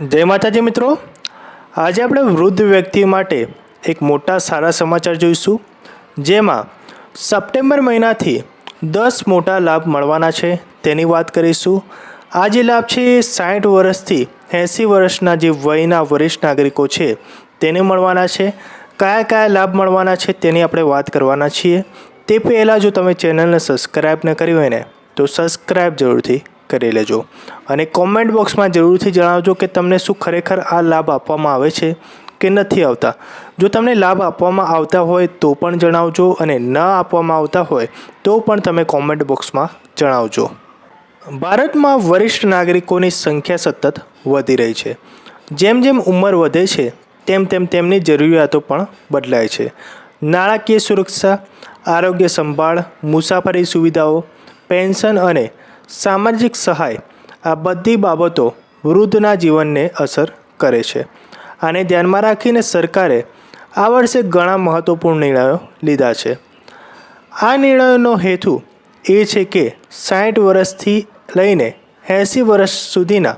જય માતાજી મિત્રો. આજે આપણે વૃદ્ધ વ્યક્તિ માટે એક મોટા સારા સમાચાર જોઈશું. જેમાં સપ્ટેમ્બર મહિનાથી દસ મોટા લાભ મળવાના છે તેની વાત કરીશું. આ જે લાભ છે એ સાઠ વર્ષથી એંસી વર્ષના જે વયના વરિષ્ઠ નાગરિકો છે તેને મળવાના છે. કયા કયા લાભ મળવાના છે તેની આપણે વાત કરવાના છીએ. તે પહેલાં જો તમે ચેનલને સબસ્ક્રાઈબ ન કરી હોય ને, તો સબસ્ક્રાઈબ જરૂરથી કરી લેજો. અને કોમેન્ટ બોક્સમાં જરૂરથી જણાવજો કે તમને શું ખરેખર આ લાભ આપવામાં આવે છે કે નથી આવતા. જો તમને લાભ આપવામાં આવતા હોય તો પણ જણાવજો અને ન આપવામાં આવતા હોય તો પણ તમે કોમેન્ટ બોક્સમાં જણાવજો. ભારતમાં વરિષ્ઠ નાગરિકોની સંખ્યા સતત વધી રહી છે. જેમ જેમ ઉંમર વધે છે, તેમ તેમ તેમની જરૂરિયાતો પણ બદલાય છે. નાણાકીય સુરક્ષા, આરોગ્ય સંભાળ, મુસાફરી સુવિધાઓ, પેન્શન અને સામાજિક સહાય આ બધી બાબતો વૃદ્ધના જીવનને અસર કરે છે. આને ધ્યાનમાં રાખીને સરકારે આ વર્ષે ઘણા મહત્ત્વપૂર્ણ નિર્ણયો લીધા છે. આ નિર્ણયોનો હેતુ એ છે કે સાઠ વર્ષથી લઈને એંસી વર્ષ સુધીના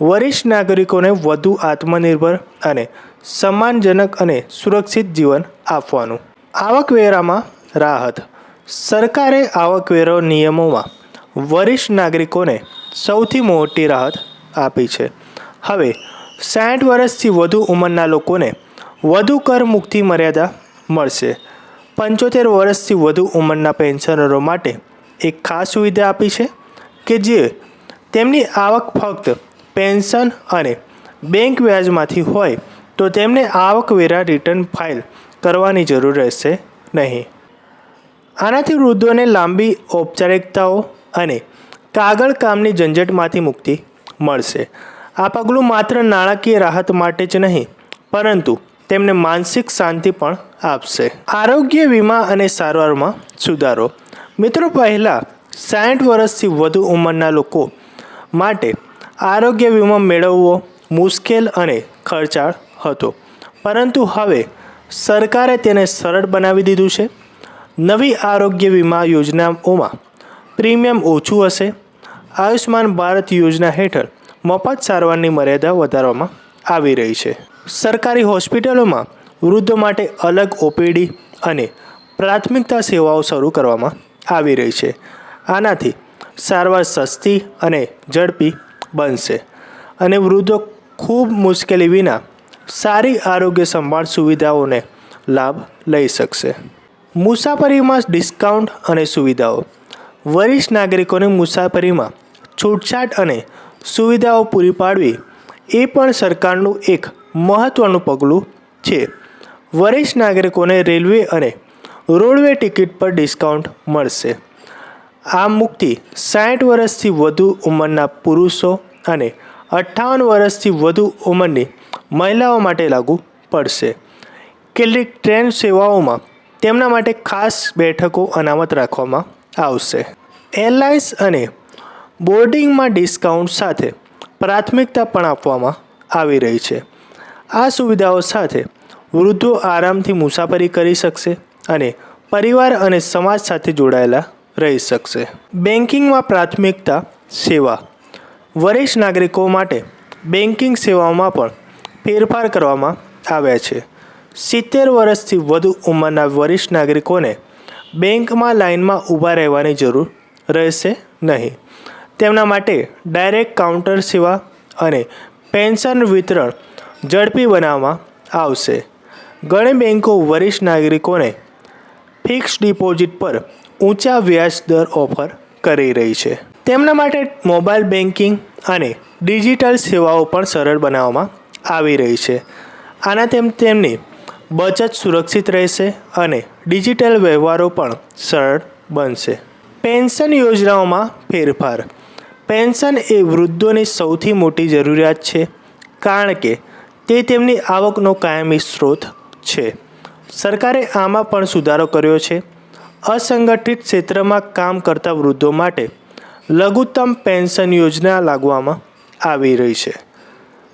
વરિષ્ઠ નાગરિકોને વધુ આત્મનિર્ભર અને સન્માનજનક અને સુરક્ષિત જીવન આપવાનું. આવકવેરામાં રાહત. સરકારે આવકવેરો નિયમોમાં વરિષ્ઠ નાગરિકોને સૌથી મોટી રાહત આપી છે. હવે, સાઠ વર્ષથી વધુ ઉંમરના લોકોને વધુ કર મુક્તિ મર્યાદા મળશે. પંચોતેર વર્ષથી વધુ ઉંમરના પેન્શનરો માટે એક ખાસ સુવિધા આપી છે કે જે તેમની આવક ફક્ત પેન્શન અને બેંક વ્યાજમાંથી હોય તો તેમને આવકવેરા રિટર્ન ફાઇલ કરવાની જરૂર રહેશે નહીં. આનાથી વૃદ્ધોને લાંબી ઔપચારિકતાઓ અને કાગળ કામની ઝંઝટમાંથી મુક્તિ મળશે. આ પગલું માત્ર નાણાકીય રાહત માટે જ નહીં, પરંતુ તેમને માનસિક શાંતિ પણ આપશે. આરોગ્ય વીમા અને સારવારમાં સુધારો. મિત્રો, પહેલાં સાઠ વર્ષથી વધુ ઉંમરના લોકો માટે આરોગ્ય વીમા મેળવવો મુશ્કેલ અને ખર્ચાળ હતો. પરંતુ હવે સરકારે તેને સરળ બનાવી દીધું છે. નવી આરોગ્ય વીમા યોજનાઓમાં પ્રીમિયમ ઓછું હશે? આયુષ્માન ભારત યોજના હેઠળ મફત સારવારની મર્યાદા વધારવામાં આવી રહી છે. સરકારી હોસ્પિટલોમાં વૃદ્ધો માટે અલગ ઓપીડી અને પ્રાથમિકતા સેવાઓ શરૂ કરવામાં આવી રહી છે. આનાથી સારવાર સસ્તી અને ઝડપી બનશે અને વૃદ્ધો ખૂબ મુશ્કેલી વિના સારી આરોગ્ય સંભાળ સુવિધાઓને લાભ લઈ શકશે. મુસાફરીમાં ડિસ્કાઉન્ટ અને સુવિધાઓ વરિષ્ઠ નાગરિકોને મુસાફરીમાં છૂટછાટ અને સુવિધાઓ પૂરી પાડવી એ પણ સરકારનું એક મહત્ત્વનું પગલું છે. વરિષ્ઠ નાગરિકોને રેલવે અને રોડવે ટિકિટ પર ડિસ્કાઉન્ટ મળશે. આ મુક્તિ સાઠ વર્ષથી વધુ ઉંમરના પુરુષો અને અઠ્ઠાવન વર્ષથી વધુ ઉંમરની મહિલાઓ માટે લાગુ પડશે. કેટલીક ટ્રેન સેવાઓમાં તેમના માટે ખાસ બેઠકો અનામત રાખવામાં આવશે. એરલાઇન્સ અને બોર્ડિંગમાં ડિસ્કાઉન્ટ સાથે પ્રાથમિકતા પણ આપવામાં આવી રહી છે. આ સુવિધાઓ સાથે વૃદ્ધો આરામથી મુસાફરી કરી શકશે અને પરિવાર અને સમાજ સાથે જોડાયેલા રહી શકશે. બેન્કિંગમાં પ્રાથમિકતા સેવા. વરિષ્ઠ નાગરિકો માટે બેન્કિંગ સેવાઓમાં પણ ફેરફાર કરવામાં આવ્યા છે. સિત્તેર વર્ષથી વધુ ઉંમરના વરિષ્ઠ નાગરિકોને બેંકમાં લાઇનમાં ઊભા રહેવાની જરૂર રહેશે નહીં. તેમના માટે ડાયરેક્ટ કાઉન્ટર સેવા અને પેન્શન વિતરણ ઝડપી બનાવવામાં આવશે. ઘણી બેન્કો વરિષ્ઠ નાગરિકોને ફિક્સ ડિપોઝિટ પર ઊંચા વ્યાજ દર ઓફર કરી રહી છે. તેમના માટે મોબાઈલ બેન્કિંગ અને ડિજિટલ સેવાઓ પણ સરળ બનાવવામાં આવી રહી છે. આના તેમ, તેમની બચત સુરક્ષિત રહેશે અને ડિજિટલ વ્યવહારો પણ સરળ બનશે. પેન્શન યોજનાઓમાં ફેરફાર. પેન્શન એ વૃદ્ધોની સૌથી મોટી જરૂરિયાત છે, કારણ કે તે તેમની આવકનો કાયમી સ્ત્રોત છે. સરકારે આમાં પણ સુધારો કર્યો છે. અસંગઠિત ક્ષેત્રમાં કામ કરતા વૃદ્ધો માટે લઘુત્તમ પેન્શન યોજના લાગવામાં આવી રહી છે.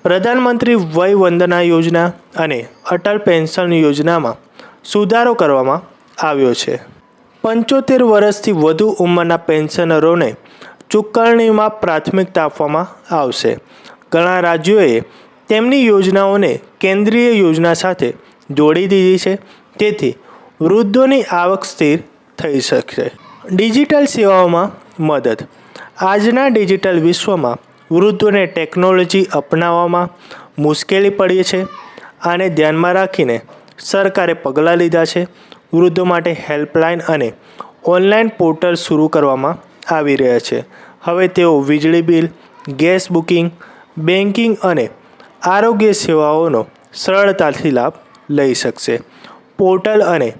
પ્રધાનમંત્રી વય વંદના યોજના અને અટલ પેન્શન યોજનામાં સુધારો કરવામાં આવ્યો છે. પંચોતેર વર્ષથી વધુ ઉંમરના પેન્શનરોને ચૂકવણીમાં પ્રાથમિકતા આપવામાં આવશે. ઘણા રાજ્યોએ તેમની યોજનાઓને કેન્દ્રીય યોજના સાથે જોડી દીધી છે. તેથી વૃદ્ધોની આવક સ્થિર થઈ શકશે. ડિજિટલ સેવાઓમાં મદદ. આજના ડિજિટલ વિશ્વમાં વૃદ્ધોને ટેકનોલોજી અપનાવવામાં મુશ્કેલી પડી છે આને ધ્યાનમાં રાખીને સરકારે પગલાં લીધા છે. વૃદ્ધો માટે હેલ્પલાઇન અને ઓનલાઈન પોર્ટલ શરૂ કરવામાં આવી રહ્યા છે. હવે તેઓ વીજળી બિલ ગેસ બુકિંગ બેન્કિંગ અને આરોગ્ય સેવાઓનો સરળતાથી લાભ લઈ શકશે. પોર્ટલ અને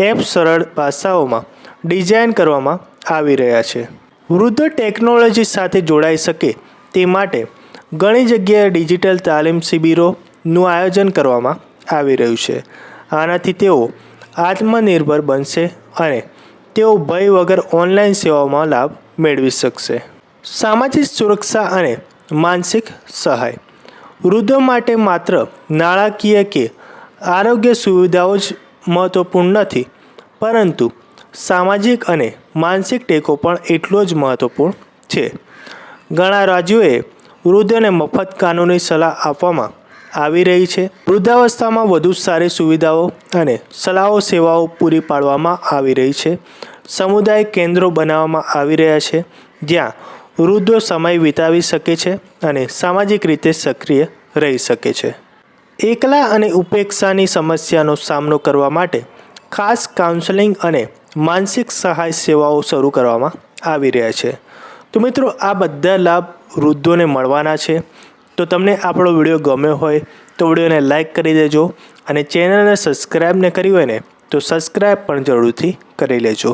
એપ સરળ ભાષાઓમાં ડિઝાઇન કરવામાં આવી રહ્યા છે. વૃદ્ધ ટેકનોલોજી સાથે જોડાઈ શકે તે માટે ઘણી જગ્યાએ ડિજિટલ તાલીમ શિબિરોનું આયોજન કરવામાં આવી રહ્યું છે. આનાથી તેઓ આત્મનિર્ભર બનશે અને તેઓ ભય વગર ઓનલાઈન સેવાઓમાં લાભ મેળવી શકશે. સામાજિક સુરક્ષા અને માનસિક સહાય. વૃદ્ધો માટે માત્ર નાણાકીય કે આરોગ્ય સુવિધાઓ જ મહત્ત્વપૂર્ણ નથી, પરંતુ સામાજિક અને માનસિક ટેકો પણ એટલો જ મહત્ત્વપૂર્ણ છે. ઘણા રાજ્યોએ વૃદ્ધોને મફત કાનૂની સલાહ આપવામાં આવી રહી છે. વૃદ્ધાવસ્થામાં વધુ સારી સુવિધાઓ અને સલાહો સેવાઓ પૂરી પાડવામાં આવી રહી છે. સમુદાય કેન્દ્રો બનાવવામાં આવી રહ્યા છે, જ્યાં વૃદ્ધો સમય વિતાવી શકે છે અને સામાજિક રીતે સક્રિય રહી શકે છે. એકલા અને ઉપેક્ષાની સમસ્યાનો સામનો કરવા માટે ખાસ કાઉન્સેલિંગ અને માનસિક સહાય સેવાઓ શરૂ કરવામાં આવી રહ્યા છે. તો મિત્રો, આ બધા લાભ વૃદ્ધોને મળવાના છે. તો તમને આપણો વીડિયો ગમ્યો હોય તો વિડીયોને લાઇક કરી દેજો અને ચેનલને સબસ્ક્રાઈબ ન કરી હોય ને, તો સબસ્ક્રાઈબ પણ જરૂરથી કરી લેજો.